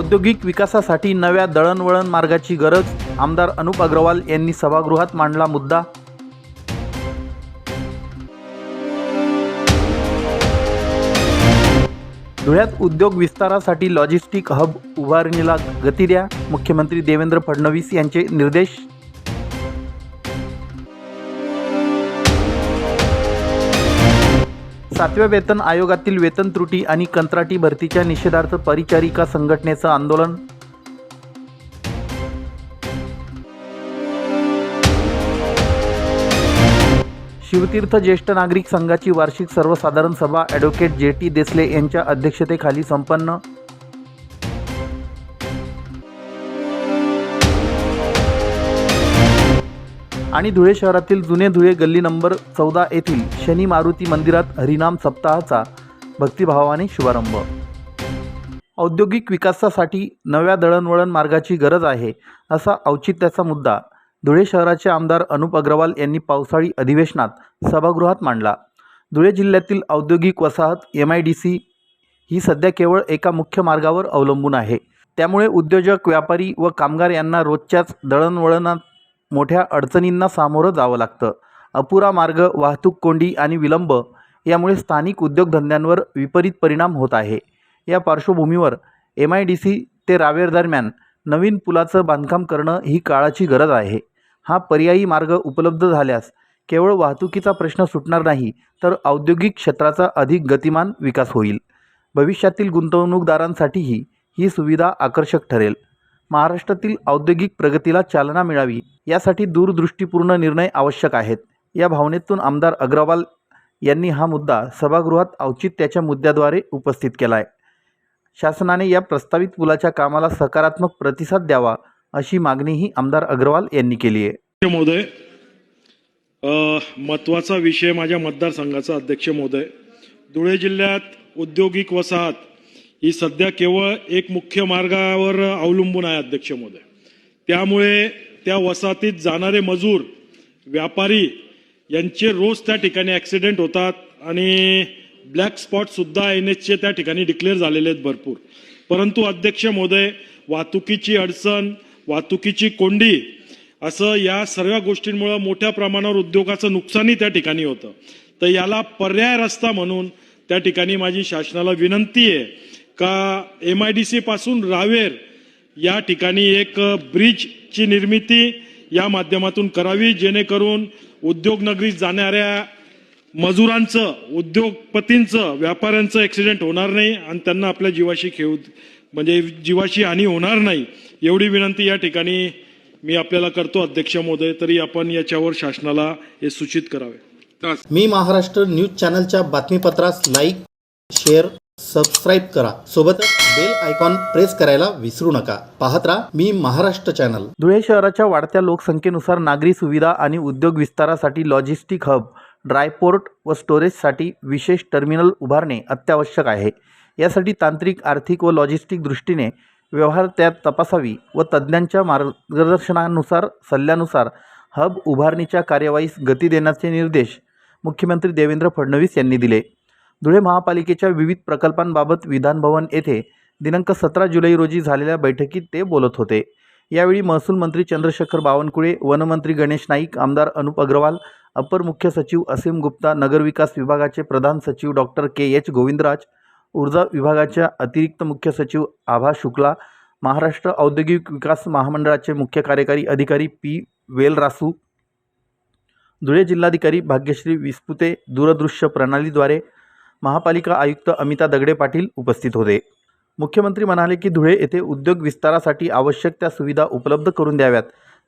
औद्योगिक विकासासाठी नव्या दळणवळण मार्गाची गरज आमदार अनुप अग्रवाल यांनी सभागृहात मांडला मुद्दा. धुळ्यात उद्योग विस्तारासाठी लॉजिस्टिक हब उभारणीला गती द्या. मुख्यमंत्री देवेंद्र फडणवीस यांचे निर्देश. सातव्या वेतन आयोगातील वेतन त्रुटी आणि कंत्राटी भरतीच्या निषेधार्थ परिचारिका संघटनेचं आंदोलन. शिवतीर्थ ज्येष्ठ नागरिक संघाची वार्षिक सर्वसाधारण सभा ॲडव्होकेट जे टी देसले यांच्या अध्यक्षतेखाली संपन्न. आणि धुळे शहरातील जुने धुळे गल्ली नंबर चौदा येथील शनी मारुती मंदिरात हरिनाम सप्ताहाचा भक्तिभावाने शुभारंभ. औद्योगिक विकासासाठी नव्या दळणवळण मार्गाची गरज आहे असा औचित्याचा मुद्दा धुळे शहराचे आमदार अनुप अग्रवाल यांनी पावसाळी अधिवेशनात सभागृहात मांडला. धुळे जिल्ह्यातील औद्योगिक वसाहत एम आय डी सी ही सध्या केवळ एका मुख्य मार्गावर अवलंबून आहे. त्यामुळे उद्योजक व्यापारी व कामगार यांना रोजच्याच दळणवळणात मोठ्या अडचणींना सामोरं जावं लागतं. अपुरा मार्ग वाहतूक कोंडी आणि विलंब यामुळे स्थानिक उद्योगधंद्यांवर विपरीत परिणाम होत आहे. या पार्श्वभूमीवर एम आय डी सी ते रावेर दरम्यान नवीन पुलाचं बांधकाम करणं ही काळाची गरज आहे. हा पर्यायी मार्ग उपलब्ध झाल्यास केवळ वाहतुकीचा प्रश्न सुटणार नाही तर औद्योगिक क्षेत्राचा अधिक गतिमान विकास होईल. भविष्यातील गुंतवणूकदारांसाठीही ही सुविधा आकर्षक ठरेल. महाराष्ट्रातील औद्योगिक प्रगतीला चालना मिळावी यासाठी दूरदृष्टीपूर्ण निर्णय आवश्यक आहेत. या भावनेतून आमदार अग्रवाल यांनी हा मुद्दा सभागृहात औचित्याच्या मुद्द्याद्वारे उपस्थित केला आहे शासनाने या प्रस्तावित पुलाच्या कामाला सकारात्मक प्रतिसाद द्यावा अशी मागणीही आमदार अग्रवाल यांनी केली आहे. महोदय महत्त्वाचा विषय माझ्या मतदारसंघाचा अध्यक्ष महोदय. धुळे जिल्ह्यात औद्योगिक वसाहत ही सध्या केवळ एक मुख्य मार्गावर अवलंबून आहे अध्यक्ष महोदय. त्यामुळे त्या वसाहतीत जाणारे मजूर व्यापारी यांचे रोज त्या ठिकाणी ॲक्सिडेंट होतात आणि ब्लॅक स्पॉटसुद्धा एन एचचे त्या ठिकाणी डिक्लेअर झालेले आहेत भरपूर. परंतु अध्यक्ष महोदय वाहतुकीची अडचण वाहतुकीची कोंडी असं या सर्व गोष्टींमुळं मोठ्या प्रमाणावर उद्योगाचं नुकसानही त्या ठिकाणी होतं. तर याला पर्याय रस्ता म्हणून त्या ठिकाणी माझी शासनाला विनंती आहे का एम आय डी सी पासून रावेर या ठिकाणी एक ब्रिजची निर्मिती या माध्यमातून करावी जेणेकरून उद्योगनगरीत जाणाऱ्या मजुरांचं उद्योगपतींचं व्यापाऱ्यांचं ॲक्सिडेंट होणार नाही आणि त्यांना आपल्या जीवाशी खेळू म्हणजे जीवाची हानी होणार नाही एवढी विनंती या ठिकाणी मी आपल्याला करतो. अध्यक्ष महोदय तरी आपण याच्यावर शासनाला हे सूचित करावे. मी महाराष्ट्र न्यूज चॅनलच्या बातमीपत्रास लाईक शेअर सबस्क्राईब करा. सोबतच बेल आयकॉन प्रेस करायला विसरू नका. पाहत राहा मी महाराष्ट्र चॅनल धुळे शहराच्या वाढत्या लोकसंख्येनुसार नागरी सुविधा आणि उद्योग विस्तारासाठी लॉजिस्टिक हब ड्रायपोर्ट व स्टोरेजसाठी विशेष टर्मिनल उभारणे अत्यावश्यक आहे. यासाठी तांत्रिक आर्थिक व लॉजिस्टिक दृष्टीने व्यवहार त्यात तपासावी व तज्ज्ञांच्या मार्गदर्शनानुसार सल्ल्यानुसार हब उभारणीच्या कार्यवाहीस गती देण्याचे निर्देश मुख्यमंत्री देवेंद्र फडणवीस यांनी दिले. धुळे महापालिकेच्या विविध प्रकल्पांबाबत विधानभवन येथे दिनांक सतरा जुलै रोजी झालेल्या बैठकीत ते बोलत होते. यावेळी महसूल मंत्री चंद्रशेखर बावनकुळे वनमंत्री गणेश नाईक आमदार अनुप अग्रवाल अपर मुख्य सचिव असीम गुप्ता नगरविकास विभागाचे प्रधान सचिव डॉक्टर के. एच. गोविंदराज ऊर्जा विभागाच्या अतिरिक्त मुख्य सचिव आभा शुक्ला महाराष्ट्र औद्योगिक विकास महामंडळाचे मुख्य कार्यकारी अधिकारी पी. वेलरासू धुळे जिल्हाधिकारी भाग्यश्री विस्पुते दूरदृश्य प्रणालीद्वारे महापालिका आयुक्त अमिता दगडे पाटील उपस्थित होते. मुख्यमंत्री म्हणाले की धुळे येथे उद्योग विस्तारासाठी आवश्यक त्या सुविधा उपलब्ध करून द्याव्यात.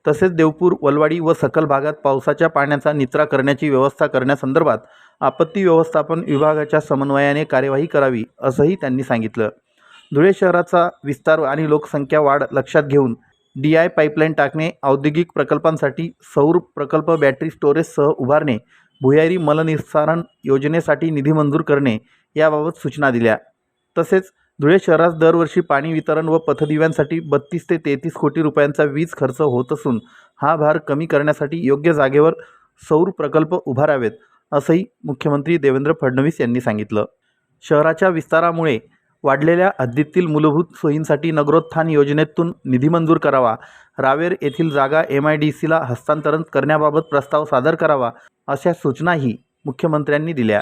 तसेच देवपूर वलवाडी व सखल भागात पावसाच्या पाण्याचा निचरा करण्याची व्यवस्था करण्यासंदर्भात आपत्ती व्यवस्थापन विभागाच्या समन्वयाने कार्यवाही करावी असंही त्यांनी सांगितलं. धुळे शहराचा विस्तार आणि लोकसंख्या वाढ लक्षात घेऊन डी आय पाईपलाईन टाकणे औद्योगिक प्रकल्पांसाठी सौर प्रकल्प बॅटरी स्टोरेजसह उभारणे भुयारी मलनिस्सारण योजनेसाठी निधी मंजूर करणे याबाबत सूचना दिल्या. तसेच धुळे शहरास दरवर्षी पाणी वितरण व पथदिव्यांसाठी बत्तीस ते तेहतीस कोटी रुपयांचा वीज खर्च होत असून हा भार कमी करण्यासाठी योग्य जागेवर सौर प्रकल्प उभारावेत असंही मुख्यमंत्री देवेंद्र फडणवीस यांनी सांगितलं. शहराच्या विस्तारामुळे वाढलेल्या हद्दीतील मूलभूत सोयींसाठी नगरोत्थान योजनेतून निधी मंजूर करावा रावेर येथील जागा एम आय डी सीला हस्तांतरण करण्याबाबत प्रस्ताव सादर करावा अशा सूचनाही मुख्यमंत्र्यांनी दिल्या.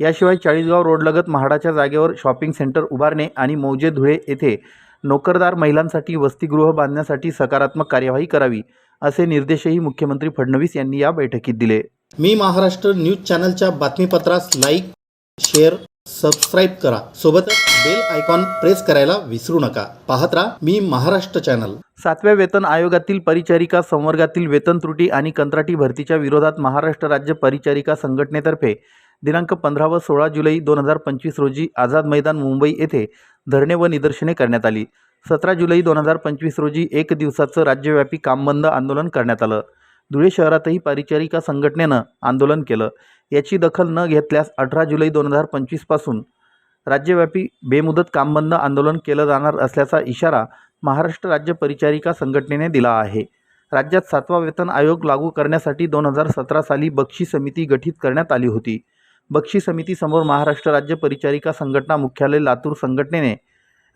याशिवाय चाळीसगाव रोडलगत म्हाडाच्या जागेवर शॉपिंग सेंटर उभारणे आणि मौजे धुळे येथे नोकरदार महिलांसाठी वसतिगृह बांधण्यासाठी सकारात्मक कार्यवाही करावी असे निर्देशही मुख्यमंत्री फडणवीस यांनी या बैठकीत दिले. मी महाराष्ट्र न्यूज चॅनलच्या बातमीपत्रास लाईक शेअर सबस्क्राईब करा. सोबतच बेल आयकॉन प्रेस करायला विसरू नका. पाहत राहा मी महाराष्ट्र चॅनल सातव्या वेतन आयोगातील परिचारिका संवर्गातील वेतन त्रुटी आणि कंत्राटी भरतीच्या विरोधात महाराष्ट्र राज्य परिचारिका संघटनेतर्फे दिनांक पंधरा व सोळा जुलै दोन हजार पंचवीस रोजी आझाद मैदान मुंबई येथे धरणे व निदर्शने करण्यात आली. सतरा जुलै दोन हजार पंचवीस रोजी एक दिवसाचं राज्यव्यापी कामबंद आंदोलन करण्यात आलं. धुळे शहरातही परिचारिका संघटनेनं आंदोलन केलं. याची दखल न घेतल्यास अठरा जुलै दोन हजार पंचवीसपासून राज्यव्यापी बेमुदत कामबंद आंदोलन केलं जाणार असल्याचा इशारा महाराष्ट्र राज्य परिचारिका संघटनेने दिला आहे. राज्यात सातवा वेतन आयोग लागू करण्यासाठी दोन हजार सतरा साली बक्षी समिती गठीत करण्यात आली होती. बक्षी समितीसमोर महाराष्ट्र राज्य परिचारिका संघटना मुख्यालय लातूर संघटनेने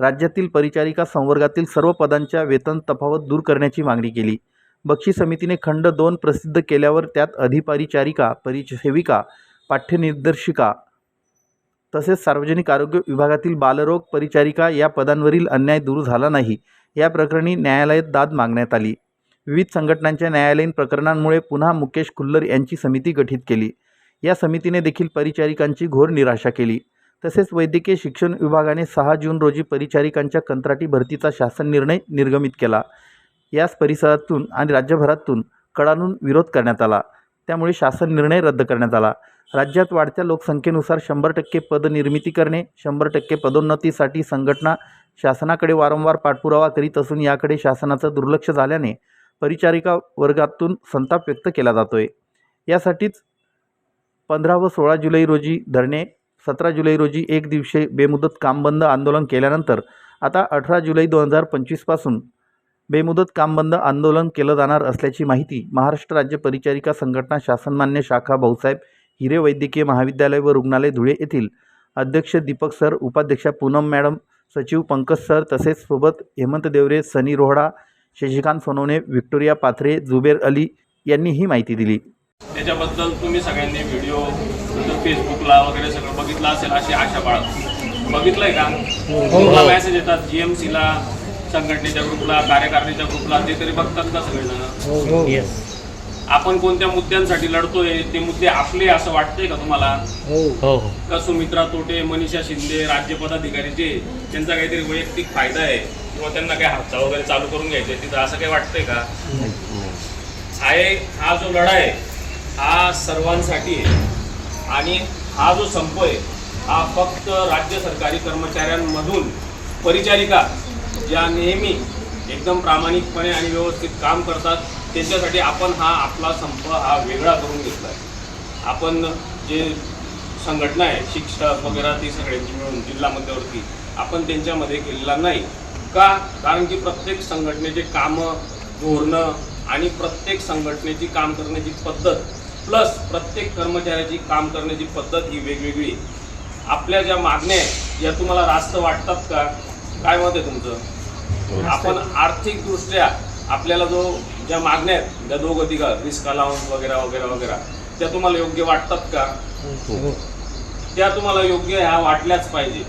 राज्यातील परिचारिका संवर्गातील सर्व पदांच्या वेतन तफावत दूर करण्याची मागणी केली. बक्षी समितीने खंड दोन प्रसिद्ध केल्यावर त्यात अधिपरिचारिका परिसेविका पाठ्यनिर्देशिका तसेच सार्वजनिक आरोग्य विभागातील बालरोग परिचारिका या पदांवरील अन्याय दूर झाला नाही. या प्रकरणी न्यायालयात दाद मागण्यात आली. विविध संघटनांच्या न्यायालयीन प्रकरणांमुळे पुन्हा मुकेश खुल्लर यांची समिती गठीत केली. या समितीने देखील परिचारिकांची घोर निराशा केली. तसेच वैद्यकीय शिक्षण विभागाने सहा जून रोजी परिचारिकांच्या कंत्राटी भरतीचा शासन निर्णय निर्गमित केला. याच परिसरातून आणि राज्यभरातून कडाडून विरोध करण्यात आला. त्यामुळे शासन निर्णय रद्द करण्यात आला. राज्यात वाढत्या लोकसंख्येनुसार शंभर टक्के पदनिर्मिती करणे शंभर टक्के पदोन्नतीसाठी संघटना शासनाकडे वारंवार पाठपुरावा करीत असून याकडे शासनाचं दुर्लक्ष झाल्याने परिचारिका वर्गातून संताप व्यक्त केला जातो आहे यासाठीच पंधरा व सोळा जुलै रोजी धरणे सतरा जुलै रोजी एक दिवशी बेमुदत कामबंद आंदोलन केल्यानंतर आता अठरा जुलै दोन हजार पंचवीसपासून बेमुदत कामबंद आंदोलन केलं जाणार असल्याची माहिती महाराष्ट्र राज्य परिचारिका संघटना शासनमान्य शाखा भाऊसाहेब हिरे वैद्यकीय महाविद्यालय व रुग्णालय धुळे येथील अध्यक्ष दीपक सर उपाध्यक्षा पूनम मॅडम सचिव पंकज सर तसेच सोबत हेमंत देवरे सनी रोहडा शशिकांत सोनवणे व्हिक्टोरिया पाथरे जुबेर अली यांनी ही माहिती दिली. त्याच्याबद्दल तुम्ही सगळ्यांनी व्हिडिओ नंतर फेसबुकला वगैरे सगळं बघितलं असेल अशी आशा बाळग बघितलंय का? मला मेसेज येतात जीएमसीला संघटनेच्या ग्रुपला कार्यकारिणीच्या ग्रुपला ते तरी बघतात का सगळेजण. आपण कोणत्या मुद्द्यांसाठी लढतोय ते मुद्दे आपले असं वाटतंय का तुम्हाला? हो. का सुमित्रा तोटे मनीषा शिंदे राज्य पदाधिकारीचे त्यांचा काहीतरी वैयक्तिक फायदा आहे किंवा त्यांना काही हातचा वगैरे चालू करून घ्यायचे तिथं असं काही वाटतंय का? आहे हा जो लढा आहे हा सर्वांसाठी आहे. आणि हा जो संप आहे हा फक्त राज्य सरकारी कर्मचाऱ्यांमधून परिचारिका ज्या नेहमी एकदम प्रामाणिकपणे आणि व्यवस्थित काम करतात त्यांच्यासाठी आपण हा आपला संप हा वेगळा करून घेतला आहे. आपण जे संघटना आहे शिक्षक वगैरे ती सगळ्यांची मिळून जिल्हा मध्यवर्ती आपण त्यांच्यामध्ये केलेला नाही. का? कारण की प्रत्येक संघटनेचे कामं धोरणं आणि प्रत्येक संघटनेची काम करण्याची पद्धत प्लस प्रत्येक कर्मचाऱ्याची काम करण्याची पद्धत ही वेगवेगळी आहे. आपल्या ज्या मागण्या आहेत या तुम्हाला रास्त वाटतात का? काय मत आहे तुमचं? आपण आर्थिकदृष्ट्या आपल्याला जो ज्या मागण्या आहेत तिघा रिस्क अलाउन्स वगैरे वगैरे वगैरे त्या तुम्हाला योग्य वाटतात का? त्या तुम्हाला योग्य ह्या वाटल्याच पाहिजे.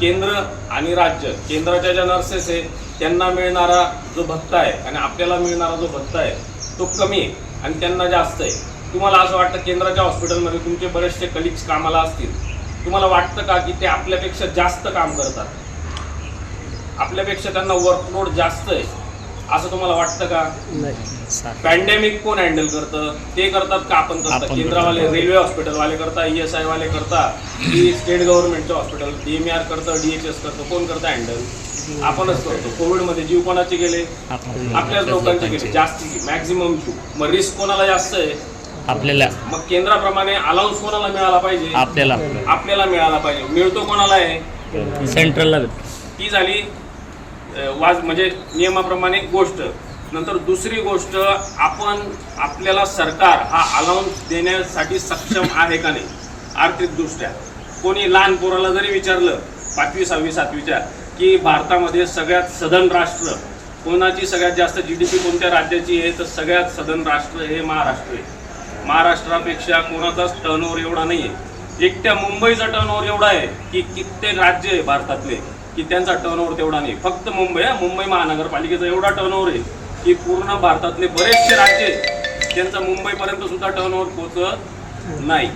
केंद्र आणि राज्य केंद्राच्या ज्या नर्सेस आहे त्यांना मिळणारा जो भत्ता आहे आणि आपल्याला मिळणारा जो भत्ता आहे तो कमी आहे आणि त्यांना जास्त आहे. तुम्हाला असं वाटतं केंद्राच्या हॉस्पिटलमध्ये तुमचे बरेचसे कलिग्स कामाला असतील. तुम्हाला वाटतं का की ते आपल्यापेक्षा जास्त काम करतात? आपल्यापेक्षा त्यांना वर्कलोड जास्त आहे. असं तुम्हाला वाटतं का? पॅन्डेमिक कोण हँडल करतं? ते करतात का आपण करतात? केंद्रवाले रेल्वे हॉस्पिटलवाले करता ई एस आय वाले करता की स्टेट गव्हर्नमेंटचं हॉस्पिटल डीएमआर करतं डीएचएस करतं कोण करतं हँडल आपणच करतो. कोविडमध्ये जीव कोणाचे गेले? आपल्याच लोकांचे गेले. जास्ती मॅक्झिमम जीव. मग रिस्क कोणाला जास्त आहे? आपल्याला. मग केंद्राप्रमाणे अलाउन्स कोणाला मिळाला पाहिजे? आपल्याला. आपल्याला मिळाला पाहिजे. मिळतो कोणाला आहे सेंट्रलला ती झाली वाज म्हणजे नियमाप्रमाणे गोष्ट. नंतर दुसरी गोष्ट आपण आपल्याला सरकार हा अलाउन्स देण्यासाठी सक्षम आहे का नाही? आर्थिकदृष्ट्या. कोणी लहान पोराला जरी विचारलं पाचवी सहावी सातवीच्या की भारतामध्ये सगळ्यात सधन राष्ट्र कोणाची सगळ्यात जास्त जी डी पी कोणत्या राज्याची आहे तर सगळ्यात सधन राष्ट्र हे महाराष्ट्र आहे. महाराष्ट्रापेक्षा कोणाचाच टर्नओव्हर एवढा नाही आहे एकट्या मुंबईचा टर्नओव्हर एवढा आहे की कित्येक राज्य आहे भारतातले. की त्यांचा टर्नओव्हर तेवढा नाही. फक्त मुंबई हा. मुंबई महानगरपालिकेचा एवढा टर्नओव्हर आहे की पूर्ण भारतातले बरेचसे राज्य त्यांचा मुंबईपर्यंत सुद्धा टर्नओव्हर पोहोचत नाही.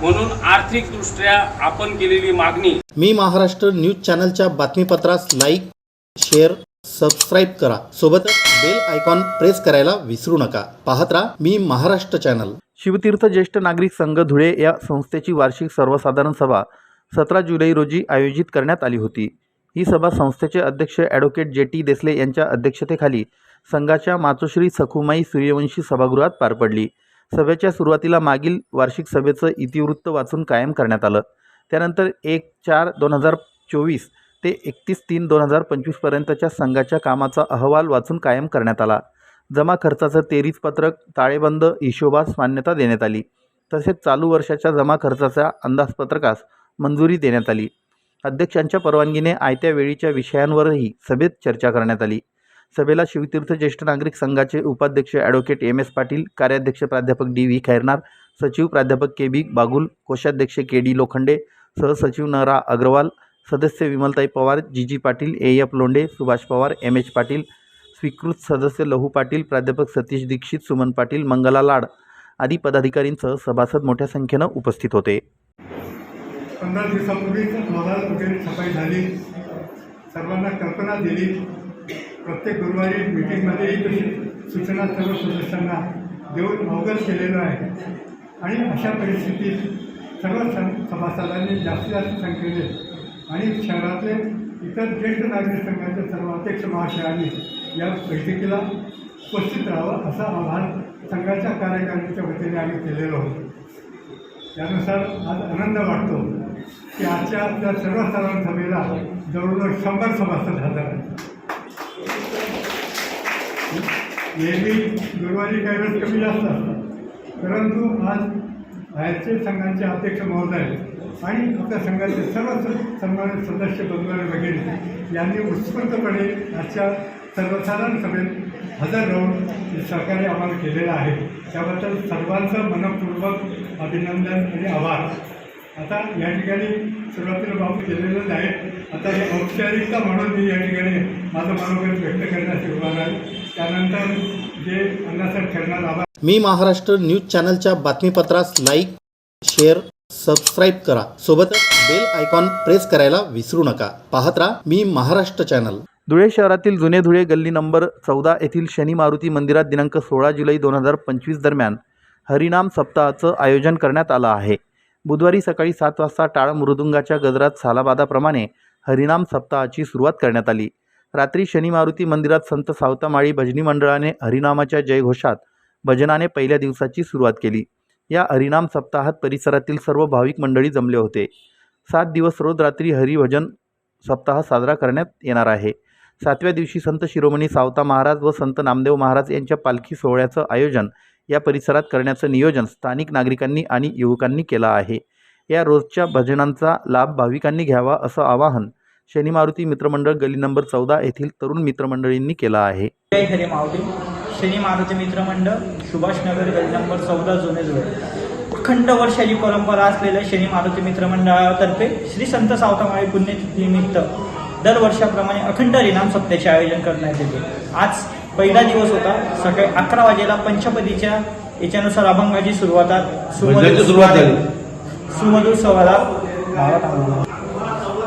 म्हणून आर्थिकदृष्ट्या आपण केलेली मागणी मी महाराष्ट्र न्यूज चॅनलच्या बातमीपत्रास लाईक शेअर सबस्क्राईब करा. सोबतच बेल आयकॉन प्रेस करायला विसरू नका. पाहत राहा मी महाराष्ट्र चॅनल. शिवतीर्थ ज्येष्ठ नागरिक संघ धुळे या संस्थेची वार्षिक सर्वसाधारण सभा सतरा जुलै रोजी आयोजित करण्यात आली होती. ही सभा संस्थेचे अध्यक्ष ॲडव्होकेट जे टी देसले यांच्या अध्यक्षतेखाली संघाच्या मातोश्री सखुमाई सूर्यवंशी सभागृहात पार पडली. सभेच्या सुरुवातीला मागील वार्षिक सभेचं इतिवृत्त वाचून कायम करण्यात आलं. त्यानंतर एक चार दोन हजार चोवीस ते एकतीस तीन दोन हजार पंचवीसपर्यंतच्या संघाच्या कामाचा अहवाल वाचून कायम करण्यात आला. जमा खर्चाचं तेरीच पत्रक ताळेबंद हिशोबास मान्यता देण्यात आली. तसेच चालू वर्षाच्या जमा खर्चाच्या अंदाजपत्रकास मंजुरी देण्यात आली. अध्यक्षांच्या परवानगीने आयत्या वेळीच्या विषयांवरही सभेत चर्चा करण्यात आली. सभेला शिवतीर्थ ज्येष्ठ नागरिक संघाचे उपाध्यक्ष ॲडव्होकेट एम एस पाटील कार्याध्यक्ष प्राध्यापक डी व्ही खैरनार सचिव प्राध्यापक के बी बागुल कोषाध्यक्ष के डी लोखंडे सहसचिव नरा अग्रवाल सदस्य Vimaltai Pawar G G Patil A F Londe Subhash Pawar M H Patil स्वीकृत सदस्य लहू पाटील प्राध्यापक सतीश दीक्षित सुमन पाटील मंगला लाड आदी पदाधिकारींसह सभासद मोठ्या संख्येनं उपस्थित होते. पंधरा दिवसापूर्वीच अहवाल वगैरे छपाई झाली. सर्वांना कल्पना दिली. प्रत्येक गुरुवारी मीटिंगमध्येही तशी सूचना सर्व सदस्यांना देऊन अवगत केलेलं आहे. आणि अशा परिस्थितीत सर्व सं सभासदांनी जास्तीत जास्त संख्येने आणि शहरातले इतर ज्येष्ठ नागरिक संघाचे सर्व अध्यक्ष महाशयांनी या बैठकीला उपस्थित राहावं असं आवाहन संघाच्या कार्यकारिणीच्या वतीने आम्ही केलेलं होतं त्यानुसार आज आनंद वाटतो. की आजच्या आपल्या सर्वसाधारण सभेला जवळजवळ शंभर सभासद हजर आहेत नेहमी गुरुवारी काही वेळेस कमी जास्त असतात. परंतु आज बाहेरचे संघाचे अध्यक्ष महोदय आणि आपल्या संघाचे सर्व स- सन्मानित सदस्य बंगाल वगैरे यांनी उत्स्फूर्तपणे आजच्या सर्वसाधारण सभेत हजर राहून हे सहकार्य आम्हाला केलेलं आहे. त्याबद्दल सर्वांचं मनपूर्वक अभिनंदन आणि आभार. आता या ठिकाणी सुरुवातीला बाबू केलेलंच आहे. आता हे औपचारिकता म्हणून मी या ठिकाणी माझं मनोगत व्यक्त करण्यास उभा आहे. त्यानंतर जे अण्णासाहेब ठरणार आभार मी महाराष्ट्र न्यूज चॅनलच्या बातमीपत्रास लाईक शेअर सबस्क्राईब करा. सोबतच बेल आयकॉन प्रेस करायला विसरू नका. पाहत राहा मी महाराष्ट्र चॅनल. धुळे शहरातील जुने धुळे गल्ली नंबर चौदा येथील शनी मारुती मंदिरात दिनांक सोळा जुलै दोन हजार पंचवीस दरम्यान हरिनाम सप्ताहाचं आयोजन करण्यात आलं आहे. बुधवारी सकाळी सात वाजता टाळ मृदुंगाच्या गजरात सालाबादाप्रमाणे हरिनाम सप्ताहाची सुरुवात करण्यात आली. रात्री शनी मारुती मंदिरात संत सावतामाळी भजनी मंडळाने हरिनामाच्या जयघोषात भजनाने पहिल्या दिवसाची सुरुवात केली. या हरिनाम सप्ताहात परिसरातील सर्व भाविक मंडळी जमले होते. सात दिवस रोज रात्री हरिभजन सप्ताह साजरा करण्यात येणार आहे. सातव्या दिवशी संत शिरोमणी सावता महाराज व संत नामदेव महाराज यांच्या पालखी सोहळ्याचं आयोजन या परिसरात करण्याचं नियोजन स्थानिक नागरिकांनी आणि युवकांनी केलं आहे. या रोजच्या भजनांचा लाभ भाविकांनी घ्यावा असं आवाहन शनी मारुती मित्रमंडळ गली नंबर चौदा येथील तरुण मित्रमंडळींनी केलं आहे. जय शनी मारुती मित्रमंडळ सुभाषनगर गली नंबर चौदा जुने जुळे अखंड वर्षाची परंपरा असलेल्या शनी मारुती मित्रमंडळातर्फे श्री संत सावतामाळी पुण्यतिथीनिमित्त दरवर्षाप्रमाणे अखंड रिनाम सप्त्याचे आयोजन करण्यात येते. आज पहिला दिवस होता सकाळी अकरा वाजेला पंचपदीच्या याच्यानुसार अभंगाची सुरुवात सुरुवात झाली. सुमधूर सवाला.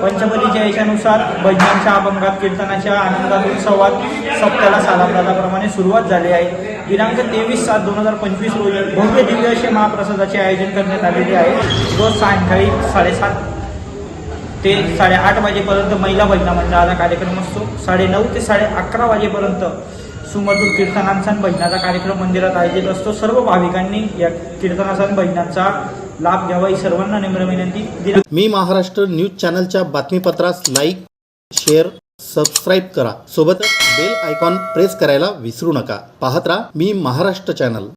पंचपदीच्या याच्यानुसार भजनांच्या अभंगात कीर्तनाच्या आनंदात उत्सवात सप्त्याला सालाप्रदाप्रमाणे सुरुवात झाली आहे. दिनांक तेवीस सात दोन हजार पंचवीस रोजी भव्य दिव्य असे महाप्रसादाचे आयोजन करण्यात आलेले आहे. रोज सायंकाळी साडेसात ते साडेआठ वाजेपर्यंत महिला भजना मंडळाचा कार्यक्रम असतो. साडेनऊ ते साडे अकरा वाजेपर्यंत सुमधुर कीर्तनांचा भजनाचा कार्यक्रम मंदिरात आयोजित असतो. सर्व भाविकांनी या कीर्तनाचा आणि लाभ घ्यावा. ही सर्वांना नम्र विनंती. मी महाराष्ट्र न्यूज चॅनलच्या बातमीपत्रास लाईक शेअर सबस्क्राईब करा. सोबतच बेल आयकॉन प्रेस करायला विसरू नका. पाहत राहा मी महाराष्ट्र चॅनल.